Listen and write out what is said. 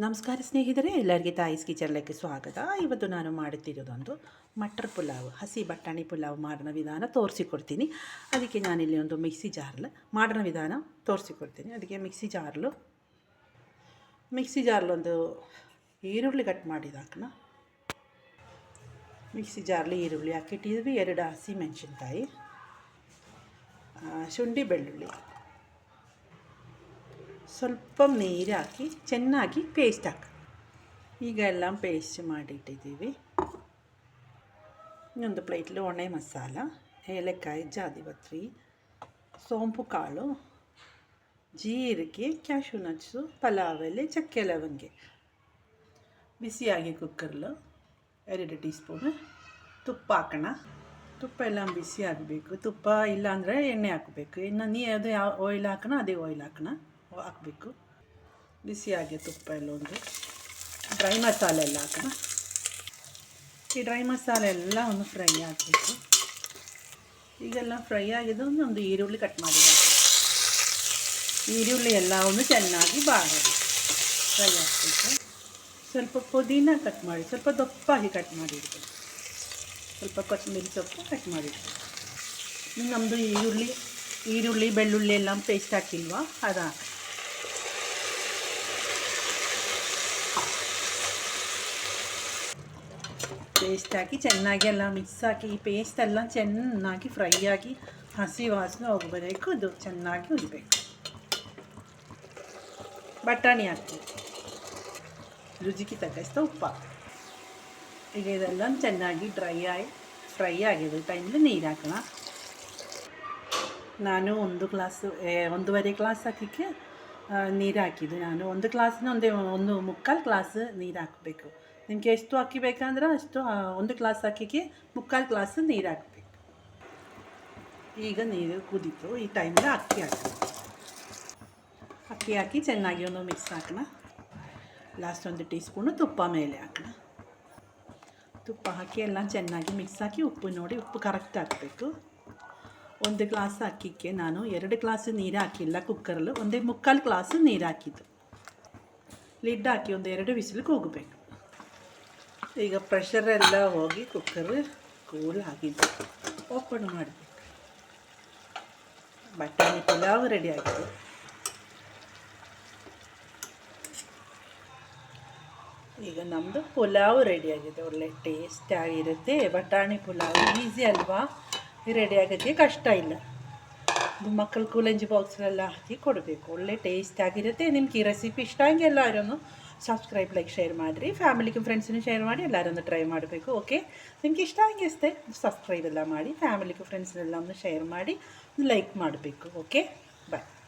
ನಮಸ್ಕಾರ ಸ್ನೇಹಿತರೆ, ಎಲ್ಲರಿಗೆ ತಾಯಿಸ್ ಕಿಚನ್ಲೆಕ್ಕೆ ಸ್ವಾಗತ. ಇವತ್ತು ನಾನು ಮಾಡುತ್ತಿರೋದೊಂದು ಮಟರ್ ಪುಲಾವ್, ಹಸಿ ಬಟಾಣಿ ಪುಲಾವ್ ಮಾಡೋಣ ವಿಧಾನ ತೋರಿಸಿಕೊಡ್ತೀನಿ. ಅದಕ್ಕೆ ನಾನಿಲ್ಲಿ ಒಂದು ಮಿಕ್ಸಿ ಜಾರ್ಲು ಮಾಡೋಣ ವಿಧಾನ ತೋರಿಸಿಕೊಡ್ತೀನಿ. ಅದಕ್ಕೆ ಮಿಕ್ಸಿ ಜಾರ್ಲು ಮಿಕ್ಸಿ ಜಾರ್ಲೊಂದು ಈರುಳ್ಳಿ ಕಟ್ ಮಾಡಿದ ಹಾಕೋಣ. ಮಿಕ್ಸಿ ಜಾರ್ಲಿ ಈರುಳ್ಳಿ ಹಾಕಿಟ್ಟಿದ್ವಿ. ಎರಡು ಹಸಿ ಮೆಣಸಿನ್ಕಾಯಿ ಶುಂಠಿ ಬೆಳ್ಳುಳ್ಳಿ. ಸ್ವಲ್ಪ ನೀರು ಹಾಕಿ ಚೆನ್ನಾಗಿ ಪೇಸ್ಟ್ ಹಾಕಿ ಈಗ ಎಲ್ಲ ಪೇಸ್ಟ್ ಮಾಡಿಟ್ಟಿದ್ದೀವಿ. ಇನ್ನೊಂದು ಪ್ಲೇಟ್ಲಿ ಒಣೆ ಮಸಾಲ, ಏಲಕ್ಕಾಯಿ ಜಾದಿಪತ್ರಿ ಸೋಂಪು ಕಾಳು, ಜೀರಿಗೆ ಕ್ಯಾಶು ನಟ್ಸು ಪಲಾವ್ ಎಲೆ, ಚಕ್ಕೆ ಲವಂಗೆ. ಬಿಸಿಯಾಗಿ ಕುಕ್ಕರ್ಲು ಎರಡು ಟೀ ಸ್ಪೂನ್ ತುಪ್ಪ ಹಾಕೋಣ. ತುಪ್ಪ ಎಲ್ಲ ಬಿಸಿ ಆಗಬೇಕು. ತುಪ್ಪ ಇಲ್ಲಾಂದರೆ ಎಣ್ಣೆ ಹಾಕಬೇಕು. ಇನ್ನು ನೀ ಅದು ಯಾವ ಆಯಿಲ್ ಹಾಕೋಣ ಅದೇ ಆಯಿಲ್ ಹಾಕೋಣ. ಹಾಕಬೇಕು. ಬಿಸಿಯಾಗಿ ತುಪ್ಪ ಎಲ್ಲ ಒಂದು ಡ್ರೈ ಮಸಾಲೆ ಎಲ್ಲ ಹಾಕೋಣ. ಈ ಡ್ರೈ ಮಸಾಲೆ ಎಲ್ಲ ಒಂದು ಫ್ರೈ ಹಾಕಬೇಕು. ಈಗೆಲ್ಲ ಫ್ರೈ ಆಗಿದ್ದು ಒಂದು ಈರುಳ್ಳಿ ಕಟ್ ಮಾಡಿ ಈರುಳ್ಳಿ ಎಲ್ಲ ಒಂದು ಚೆನ್ನಾಗಿ ಬಾಡೋದು ಫ್ರೈ ಹಾಕಬೇಕು. ಸ್ವಲ್ಪ ಪುದೀನ ಕಟ್ ಮಾಡಿ, ಸ್ವಲ್ಪ ದಪ್ಪಾಗಿ ಕಟ್ ಮಾಡಿ ಸ್ವಲ್ಪ ಕೊತ್ತಂಬರಿ ಸೊಪ್ಪು ಕಟ್ ಮಾಡಿ ನಮ್ಮದು ಈರುಳ್ಳಿ ಈರುಳ್ಳಿ, ಬೆಳ್ಳುಳ್ಳಿ ಎಲ್ಲ ಪೇಸ್ಟ್ ಹಾಕಿಲ್ವಾ? ಅದು ಪೇಸ್ಟ್ ಹಾಕಿ ಚೆನ್ನಾಗಿ ಎಲ್ಲ ಮಿಕ್ಸ್ ಹಾಕಿ ಈ ಪೇಸ್ಟ್ ಎಲ್ಲ ಚೆನ್ನಾಗಿ ಫ್ರೈ ಆಗಿ ಹಸಿ ವಾಸನೆ ಹೋಗಬೇಕು. ಅದು ಚೆನ್ನಾಗಿ ಉರಿಬೇಕು ಬಟಾಣಿ ಹಾಕಿ. ರುಚಿಗೆ ತಕ್ಕಷ್ಟು ಉಪ್ಪು. ಈಗ ಇದೆಲ್ಲ ಚೆನ್ನಾಗಿ ಡ್ರೈ ಆಗಿ ಫ್ರೈ ಆಗಿದೆ ಟೈಮಲ್ಲಿ ನೀರು ಹಾಕೋಣ. ನಾನು ಒಂದು ಗ್ಲಾಸು ಒಂದೂವರೆ ಗ್ಲಾಸ್ ಹಾಕಲಿಕ್ಕೆ ನೀರು ಹಾಕಿದ್ದು ನಾನು. ಒಂದು ಗ್ಲಾಸ್ನ ಒಂದೇ ಒಂದು ಮುಕ್ಕಾಲು ಗ್ಲಾಸ್ ನೀರು ಹಾಕಬೇಕು ನಿಮಗೆ ಎಷ್ಟು ಅಕ್ಕಿ ಬೇಕಂದ್ರೆ ಅಷ್ಟು ಒಂದು ಗ್ಲಾಸ್ ಅಕ್ಕಿಗೆ ಮುಕ್ಕಾಲು ಗ್ಲಾಸ್ ನೀರು ಹಾಕಬೇಕು ಈಗ ನೀರು ಕುದೀತು. ಈ ಟೈಮಲ್ಲಿ ಅಕ್ಕಿ ಹಾಕಿ. ಅಕ್ಕಿ ಹಾಕಿ ಚೆನ್ನಾಗಿ ಒಂದು ಮಿಕ್ಸ್ ಹಾಕೋಣ. ಲಾಸ್ಟ್ ಒಂದು ಟೀ ಸ್ಪೂನು ತುಪ್ಪ ಮೇಲೆ ಹಾಕೋಣ. ತುಪ್ಪ ಹಾಕಿ ಎಲ್ಲ ಚೆನ್ನಾಗಿ ಮಿಕ್ಸ್ ಹಾಕಿ ಉಪ್ಪು ನೋಡಿ, ಉಪ್ಪು ಕರೆಕ್ಟ್ ಹಾಕಬೇಕು. ಒಂದು ಗ್ಲಾಸ್ ಅಕ್ಕಿಗೆ ನಾನು ಎರಡು ಗ್ಲಾಸ್ ನೀರು ಹಾಕಿಲ್ಲ ಕುಕ್ಕರಲ್ಲಿ, ಒಂದೇ ಮುಕ್ಕಾಲು ಗ್ಲಾಸ್ ನೀರು ಹಾಕಿದ್ದು. ಲಿಡ್ ಹಾಕಿ ಒಂದು ಎರಡು ವಿಸಿಲಿಗೆ ಹೋಗಬೇಕು ಈಗ ಪ್ರೆಷರ್ ಎಲ್ಲ ಹೋಗಿ ಕುಕ್ಕರ್ ಕೂಲ್ ಆಗಿದ್ದು ಓಪನ್ ಮಾಡಬೇಕು. ಬಟಾಣಿ ಪಲಾವ್ ರೆಡಿ ಆಗಿದೆ. ಈಗ ನಮ್ಮದು ಪುಲಾವ್ ಆಗಿದೆ. ಒಳ್ಳೆ ಟೇಸ್ಟ್ ಆಗಿರುತ್ತೆ. ಬಟಾಣಿ ಪುಲಾವ್ ಈಸಿ ಅಲ್ವಾ? ರೆಡಿ ಆಗೋಕ್ಕೆ ಕಷ್ಟ ಇಲ್ಲ. ಇದು ಮಕ್ಕಳು ಕೂಲಂಜಿ ಬಾಕ್ಸ್ಲೆಲ್ಲ ಹಾಕಿ ಕೊಡಬೇಕು. ಒಳ್ಳೆ ಟೇಸ್ಟ್ ಆಗಿರುತ್ತೆ. ನಿಮ್ಗೆ ಈ ರೆಸಿಪಿ ಇಷ್ಟ ಆಗಿ ಎಲ್ಲರೂ ಸಬ್ಸ್ಕ್ರೈಬ್ ಲೈಕ್ ಶೇರ್ ಮಾಡಿರಿ. ಫ್ಯಾಮಿಲಿಗೆ ಫ್ರೆಂಡ್ಸನ್ನು ಶೇರ್ ಮಾಡಿ ಎಲ್ಲರನ್ನು ಟ್ರೈ ಮಾಡಬೇಕು ಓಕೆ ನಿಮ್ಗೆ ಇಷ್ಟ ಆಗಿಸ್ತೆ ಸಬ್ಸ್ಕ್ರೈಬ್ ಎಲ್ಲ ಮಾಡಿ ಫ್ಯಾಮಿಲಿಗೆ ಫ್ರೆಂಡ್ಸ್ನೆಲ್ಲ ಶೇರ್ ಮಾಡಿ ಲೈಕ್ ಮಾಡಬೇಕು ಓಕೆ ಬಾಯ್